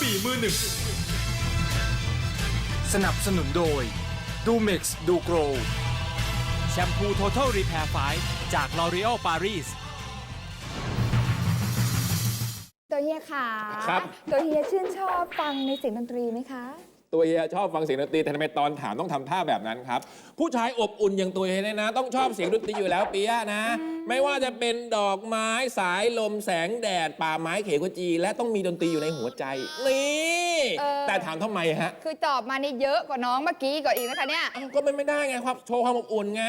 บี่มือหนึ่ง สนับสนุนโดยดูเม็กซ์ดูโกรแชมพู Total Repair 5 จาก L'Oreal Paris ตัวเฮียขาครับ ตัวเฮียชื่นชอบฟังในเสียงดนตรีไหมคะ ตัวเฮียชอบฟังเสียงดนตรีแต่ทำไมตอนถามต้องทำท่าแบบนั้นครับ ผู้ชายอบอุ่นอย่างตัวเฮียเนี่ยนะ ต้องชอบเสียงดนตรีอยู่แล้วเปียะนะ ไม่ว่าจะเป็นดอกไม้สายลมแสงแดด ป่าไม้เขกจี และต้องมีดนตรีอยู่ในหัวใจนี่ เออ แต่ถามทำไมฮะคือตอบมานี่เยอะกว่าน้องเมื่อกี้ก่อนอีกนะคะเนี่ย อ้าวก็เป็นไม่ได้ไงครับโชว์ความอบอุ่นไง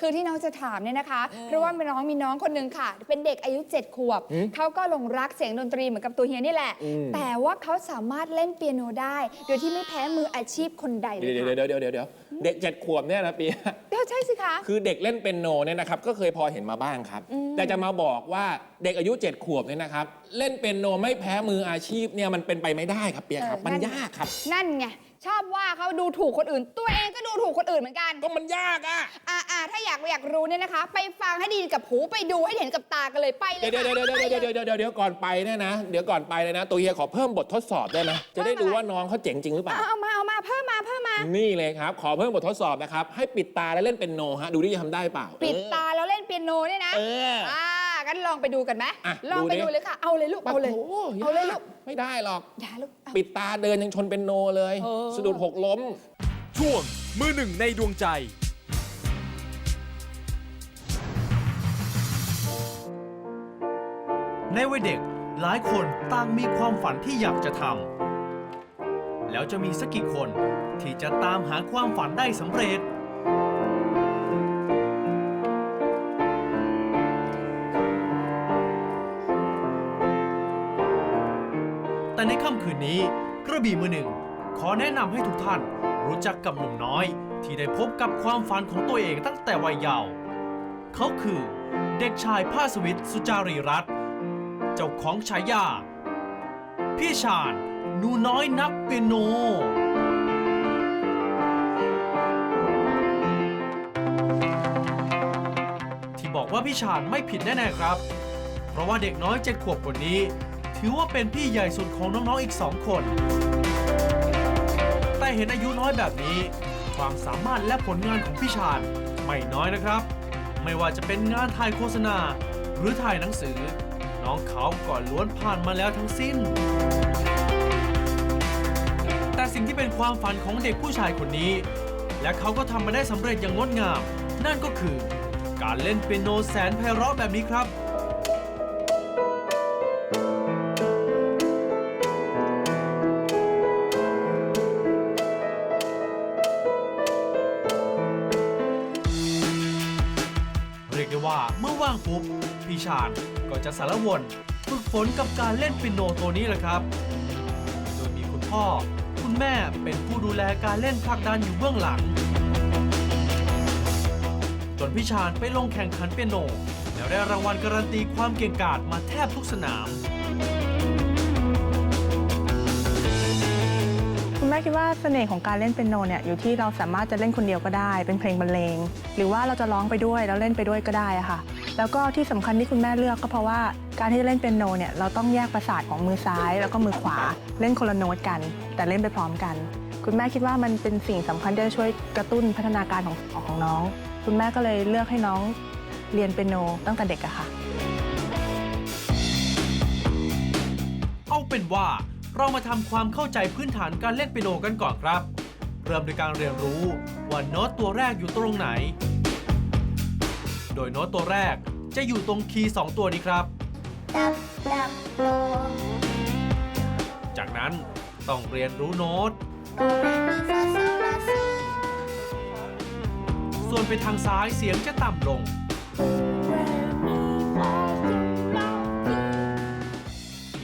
คือที่น้องจะถามเนี่ยนะคะ เพราะว่ามีน้องมีน้องคนหนึ่งค่ะ เป็นเด็กอายุ 7 ขวบเขาก็หลงรักเสียงดนตรีเหมือนกับตัวเฮียนี่แหละ อืม แต่ว่าเขาสามารถเล่นเปียโนได้ โดยที่ไม่แพ้มืออาชีพคนใดเลเดี๋ยยวค่ะเดี๋ยวเดี๋ยวเดี๋ยวเดี๋ยวเด็กเจ็ดขวบเนี่ยนะเปียะเดี๋ยวใช่สิคะ คือเด็กเล่นเป็นโนเนี่ยนะครับก็เคยพอเห็นมาบ้างครับ แต่จะมาบอกว่าเด็กอายุ 7 ขวบเนี่ยนะครับ เล่นเป็นโนไม่แพ้มืออาชีพเนี่ยมันเป็นไปไม่ได้ครับเปียครับเออมันนั่นยากครับ นั่นไงชอบว่าเขาดูถูกคนอื่น ตัวเองก็ดูถูกคนอื่นเหมือนกัน ก็มันยากอะอ่าอ่าถ้าอยากอยากรู้เนี่ยนะคะ ไปฟังให้ดีกับหูไปดูให้เห็นกับตากันเลยไปเลเดี๋ยยวเดี๋ยวค่ะเดี๋ยวเดี๋ยวเดี๋ยวเดี๋ยวเดี๋ยวเดี๋ยวก่อนไปเนี่ยนะเดี๋ยวก่อนไปเลยนะ ตัวเฮียขอเพิ่มบททดสอบได้ไหมจะได้ดูว่าน้องเขาเจ๋งจริงหรือเปล่าเอาเอามาเอามาเพิ่มมาเพิ่มมา นี่เลยครับ ขอเพิ่มบททดสอบนะครับให้ปิดตาแล้วเล่นเป็นโนฮะดูดิจะทำได้เปล่า ปิดตาแล้วเล่นเปียโนเนี่ยนะเอออ่า กันลองไปดูกันไหมอะลองไปดูดิดูเลยค่ะ เอาเลยลูก เอาเลยโอ้โหเอาเลยลูก ไม่ได้หรอก อย่าลูกเอา ปิดตาเดินยังชนเป็นโนเลย เออ สะดุดหกล้ม ช่วงมือหนึ่งในดวงใจ ในวัยเด็กหลายคนต่างมีความฝันที่อยากจะทำแล้วจะมีสักกี่คนที่จะตามหาความฝันได้สำเร็จ นนี้กระบี่มือหนึ่ง ขอแนะนำให้ทุกท่านรู้จักกับหนุ่มน้อย ที่ได้พบกับความฝันของตัวเองตั้งแต่วัยเยาว์เขาคือเด็กชายภาสวิทสุจารีรัตน์เจ้าของฉายา พี่ชาญหนูน้อยนักเปียโนที่บอกว่าพี่ชาญไม่ผิดแน่ๆครับ เพราะว่าเด็กน้อยเจ็ดขวบคนนี้ ถือว่าเป็นพี่ใหญ่สุดของน้องๆอีกสองคน แต่เห็นอายุน้อยแบบนี้ ความสามารถและผลงานของพี่ชาญไม่น้อยนะครับ ไม่ว่าจะเป็นงานถ่ายโฆษณา หรือถ่ายหนังสือ น้องเขาก็ล้วนผ่านมาแล้วทั้งสิ้น แต่สิ่งที่เป็นความฝันของเด็กผู้ชายคนนี้ และเขาก็ทำมาได้สำเร็จอย่างงดงาม นั่นก็คือ การเล่นเปียโนแสนไพเราะแบบนี้ครับ ชาญก็จะสารวนฝึกฝนกับการเล่นเปียโนตัวนี้แหละครับ โดยมีคุณพ่อ คุณแม่เป็นผู้ดูแลการเล่นผลักดันอยู่เบื้องหลัง จนพิชาญไปลงแข่งขันเปียโน แล้วได้รางวัลการันตีความเก่งกาจมาแทบทุกสนาม คิดว่าเสน่ห์ของการเล่นเปียโนเนี่ยอยู่ที่เราสามารถจะเล่นคนเดียวก็ได้ เป็นเพลงบรรเลง หรือว่าเราจะร้องไปด้วยแล้วเล่นไปด้วยก็ได้อะค่ะ แล้วก็ที่สำคัญที่คุณแม่เลือกก็เพราะว่าการที่จะเล่นเปียโนเนี่ยเราต้องแยกประสาทของมือซ้าย แล้วก็มือขวาเล่นคนละโน้ตกัน แต่เล่นไปพร้อมกัน คุณแม่คิดว่ามันเป็นสิ่งสำคัญที่จะช่วยกระตุ้นพัฒนาการของของน้อง คุณแม่ก็เลยเลือกให้น้องเรียนเปียโนตั้งแต่เด็กอะค่ะ เอาเป็นว่า เรามาทำความเข้าใจพื้นฐานการเล่นเปียโนกันก่อนครับ เริ่มโดยการเรียนรู้ว่าโน้ตตัวแรกอยู่ตรงไหน โดยโน้ตตัวแรกจะอยู่ตรงคีย์สองตัวนี้ครับ จากนั้นต้องเรียนรู้โน้ต ส่วนไปทางซ้ายเสียงจะต่ำลง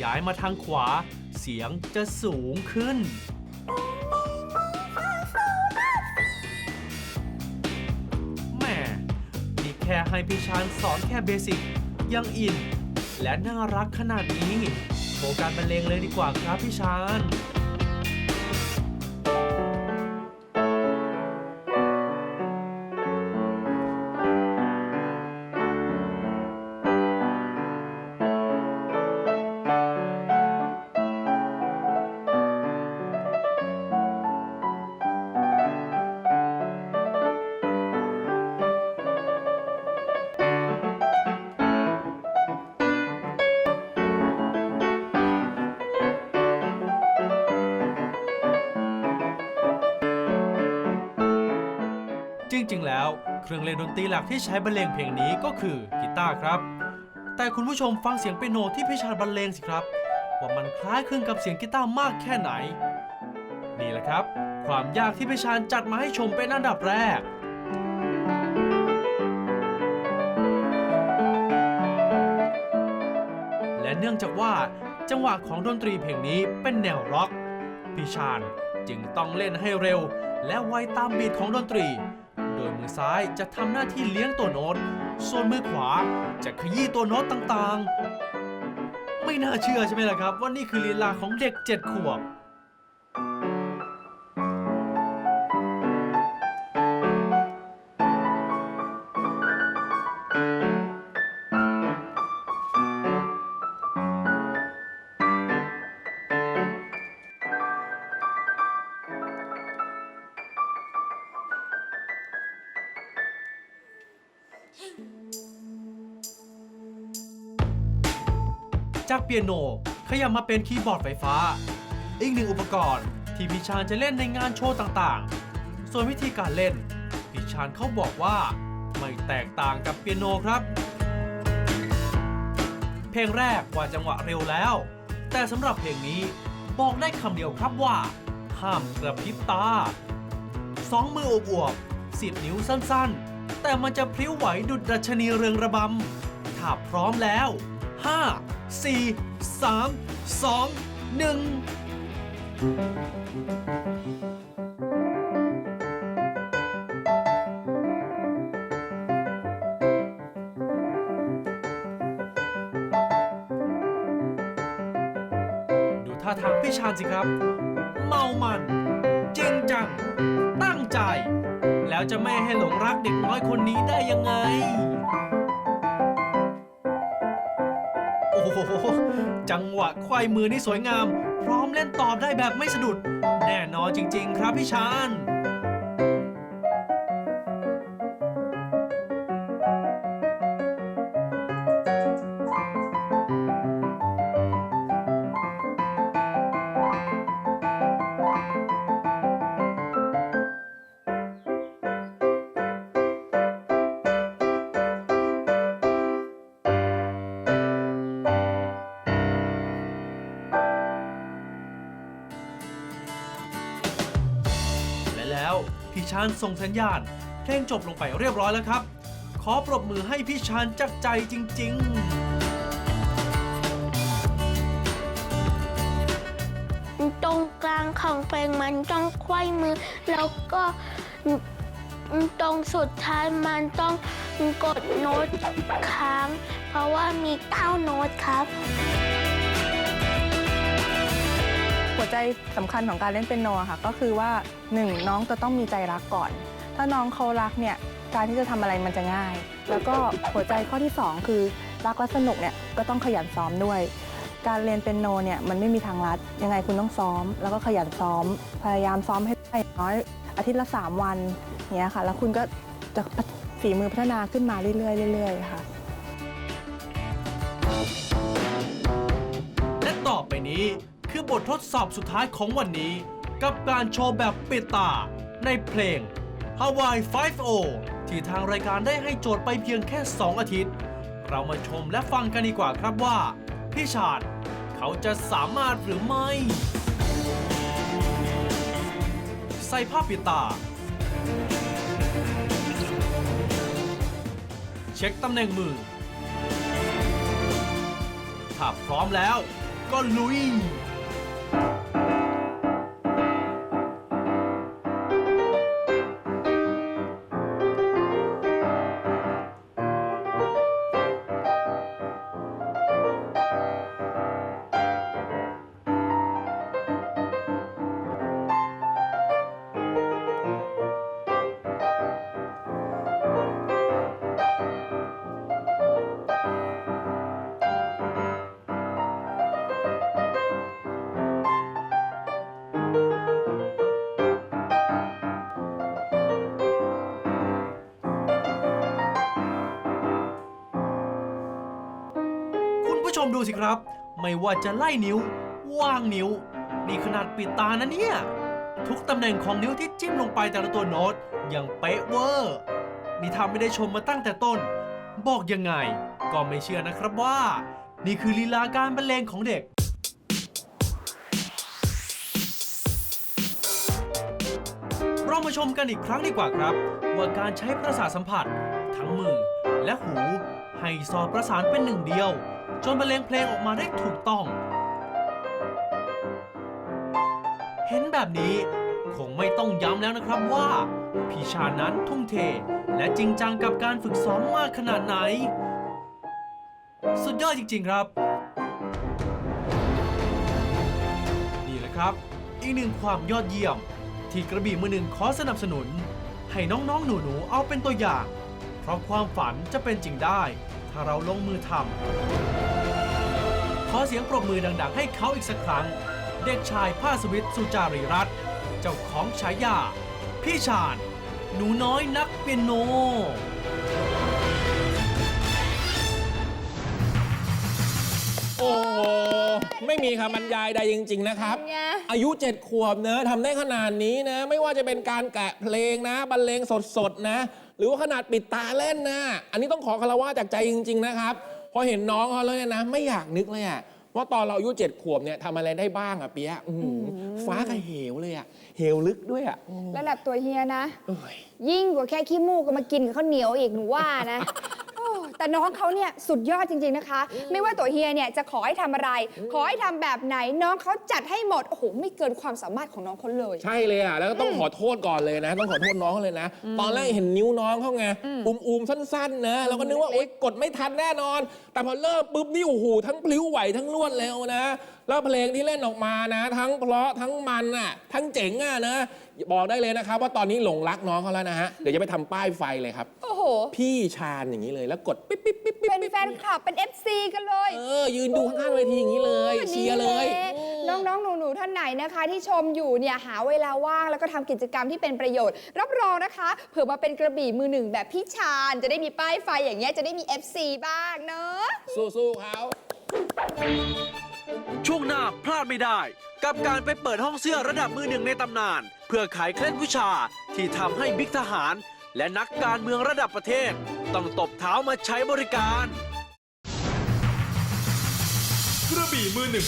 ย้ายมาทางขวา เสียงจะสูงขึ้น แหม่นี่แค่ให้พี่ชานสอนแค่เบสิกยังอิน และน่ารักขนาดนี้โฟการบรรเลงเลยดีกว่าครับพี่ชาน จริงๆ แล้ว เครื่องเล่นดนตรีหลักที่ใช้บรรเลงเพลงนี้ก็คือกีตาร์ครับ แต่คุณผู้ชมฟังเสียงเปียโนที่พี่ชาญบรรเลงสิครับ ว่ามันคล้ายคลึงกับเสียงกีตาร์มากแค่ไหน นี่แหละครับ ความยากที่พี่ชาญจัดมาให้ชมเป็นอันดับแรกและเนื่องจากว่าจังหวะของดนตรีเพลงนี้เป็นแนวร็อก พี่ชาญจึงต้องเล่นให้เร็ว และไวตามบีทของดนตรี ยมือซ้ายจะทำหน้าที่เลี้ยงตัวโน้ต ส่วนมือขวาจะขยี้ตัวโน้ตต่างๆ ไม่น่าเชื่อใช่ไหมล่ะครับ ว่านี่คือลีลาของเด็กเจ็ดขวบ จากเปียโน ขยับมาเป็นคีย์บอร์ดไฟฟ้า อีกหนึ่งอุปกรณ์ที่พี่ชาญจะเล่นในงานโชว์ต่างๆ ส่วนวิธีการเล่นพี่ชาญเขาบอกว่า ไม่แตกต่างกับเปียโนครับ เพลงแรกว่าจังหวะเร็วแล้ว แต่สำหรับเพลงนี้บอกได้คำเดียวครับว่า ห้ามกระพริบตาสองมืออบอวบสิบนิ้วสั้นๆ แต่มันจะพลิ้วไหวดุดดัชนีเรืองระบำถ้าพร้อมแล้ว 5 4 3 2 1ดูท่าทางพี่ชาญสิครับ เมามัน จริงจัง ตั้งใจ แล้วจะไม่ให้หลงรักเด็กน้อยคนนี้ได้ยังไง โห จังหวะควายมือนี่สวยงาม พร้อมเล่นตอบได้แบบไม่สะดุด แน่นอนจริง ๆ ครับพี่ชาน ชาญส่งสัญญาณ เพลงจบลงไปเรียบร้อยแล้วครับ ขอปรบมือให้พี่ชาญจากใจจริง ๆ ตรงกลางของเพลงมันต้องไขว้มือ แล้วก็ตรงสุดท้ายมันต้องกดโน้ตค้าง เพราะว่ามีเก้าโน้ตครับ หัวใจสำคัญของการเล่นเปียโนอะค่ะ ก็คือว่าหนึ่งน้องจะต้องมีใจรักก่อน ถ้าน้องเขารักเนี่ยการที่จะทำอะไรมันจะง่าย แล้วก็หัวใจข้อที่สองคือรักและสนุกเนี่ยก็ต้องขยันซ้อมด้วย การเรียนเปียโนเนี่ยมันไม่มีทางลัดยังไงคุณต้องซ้อม แล้วก็ขยันซ้อม พยายามซ้อมให้ได้อย่างน้อยอาทิตย์ละ3วันเนี่ยค่ะ แล้วคุณก็จะฝีมือพัฒนาขึ้นมาเรื่อยๆเรื่อยๆค่ะ และต่อไปนี้ คือบททดสอบสุดท้ายของวันนี้ กับการโชว์แบบปิดตา ในเพลง Hawaii 5ที่ทางรายการได้ให้โจทย์ไปเพียงแค่ 2 อาทิตย์ เรามาชมและฟังกันดีกว่าครับว่า พี่ชาญเขาจะสามารถหรือไม่ ใส่ผ้าปิดตา เช็คตำแหน่งมือถ้าพร้อมแล้วก็ลุย ดูสิครับ ไม่ว่าจะไล่นิ้ว ว่างนิ้ว นี่ขนาดปิดตานะเนี่ย ทุกตำแหน่งของนิ้วที่จิ้มลงไปแต่ละตัวโน้ตอย่างเป๊ะเวอร์นี่ทำไม่ได้ชมมาตั้งแต่ต้น บอกยังไง ก็ไม่เชื่อนะครับว่า นี่คือลีลาการบรรเลงของเด็กเรามาชมกันอีกครั้งดีกว่าครับ ว่าการใช้ประสาทสัมผัส ทั้งมือและหู ให้สอดประสานเป็นหนึ่งเดียว จนบรรเลงเพลงออกมาได้ถูกต้อง เห็นแบบนี้ คงไม่ต้องย้ำแล้วนะครับว่า พี่ชานั้นทุ่มเท และจริงจังกับการฝึกซ้อมมากขนาดไหน สุดยอดจริง ๆ ครับ นี่แหละครับ อีกหนึ่งความยอดเยี่ยม ที่กระบี่มือหนึ่งขอสนับสนุน ให้น้องๆหนูๆเอาเป็นตัวอย่าง เพราะความฝันจะเป็นจริงได้ ถ้าเราลงมือทำขอเสียงปรบมือดังๆ ให้เขาอีกสักครั้ง เด็กชายภาสวิทย์สุจารีรัตน์เจ้าของฉายา พี่ชาญ หนูน้อยนักเปียโนโอ้โหไม่มีคำบรรยายใดจริง ๆ นะครับเป็นไงอายุ 7 ขวบเนอะทำได้ขนาดนี้นะ ไม่ว่าจะเป็นการแกะเพลงนะ บรรเลงสด ๆ นะ หรือว่าขนาดปิดตาเล่นนะ อันนี้ต้องขอคารวะจากใจจริง ๆ นะครับ พอเห็นน้องเขาแล้วเนี่ยนะ ไม่อยากนึกเลยอะว่าตอนเราอายุ7ขวบเนี่ยทำอะไรได้บ้างอะเปียะอื้อหือฟ้ากับเหวเลยอะเหวลึกด้วยอะระดับตัวเฮียนะ เอ้ย ยิ่งกว่าแค่ขี้มูกก็มากินกับข้าวเหนียวอีกหนูว่านะ โอ้ แต่น้องเขาเนี่ยสุดยอดจริง ๆนะคะ ไม่ว่าตัวเฮียเนี่ยจะขอให้ทำอะไร ขอให้ทำแบบไหนน้องเขาจัดให้หมด โอ้โห ไม่เกินความสามารถของน้องเขาเลย ใช่เลยอะ แล้วก็ต้องขอโทษก่อนเลยนะ ต้องขอโทษน้องเขาเลยนะ ตอนแรกเห็นนิ้วน้องเขาไง อุ้มๆ สั้นๆ นะ แล้วก็นึกว่าโอ๊ยกดไม่ทันแน่นอน แต่พอเริ่มปุ๊บนี่โอ้โหทั้งพลิ้วไหวทั้งรวดเร็วนะ แล้วเพลงที่เล่นออกมานะ ทั้งเพราะทั้งมันอะ ทั้งเจ๋งอะนะ บอกได้เลยนะครับว่าตอนนี้หลงรักน้องเขาแล้วนะฮะ เดี๋ยวจะไปทำป้ายไฟเลยครับ โอ้โห พี่ชาญอย่างนี้เลยแล้วกดปิ๊บปิ๊บปิ๊บปิ๊บเป็นแฟนคลับเป็น FC กันเลย เออ ยืนดูข้างๆเวทีอย่างนี้เลยเชียร์เลยนี่แหะน้องๆ หนูๆ ท่านไหนนะคะ ที่ชมอยู่เนี่ยหาเวลาว่างแล้วก็ทำกิจกรรมที่เป็นประโยชน์ รับรองนะคะ เผื่อมาเป็นกระบี่มือหนึ่งแบบพี่ชาญ จะได้มีป้ายไฟอย่างเงี้ยจะได้มี FC บ้างเนอะ สู้ๆเขาช่วงหน้าพลาดไม่ได้ กับการไปเปิดห้องเสื้อระดับมือหนึ่งในตำนาน เพื่อขายเคล็ดวิชาที่ทำให้บิ๊กทหาร และนักการเมืองระดับประเทศ ต้องตบเท้ามาใช้บริการ กระบี่มือหนึ่ง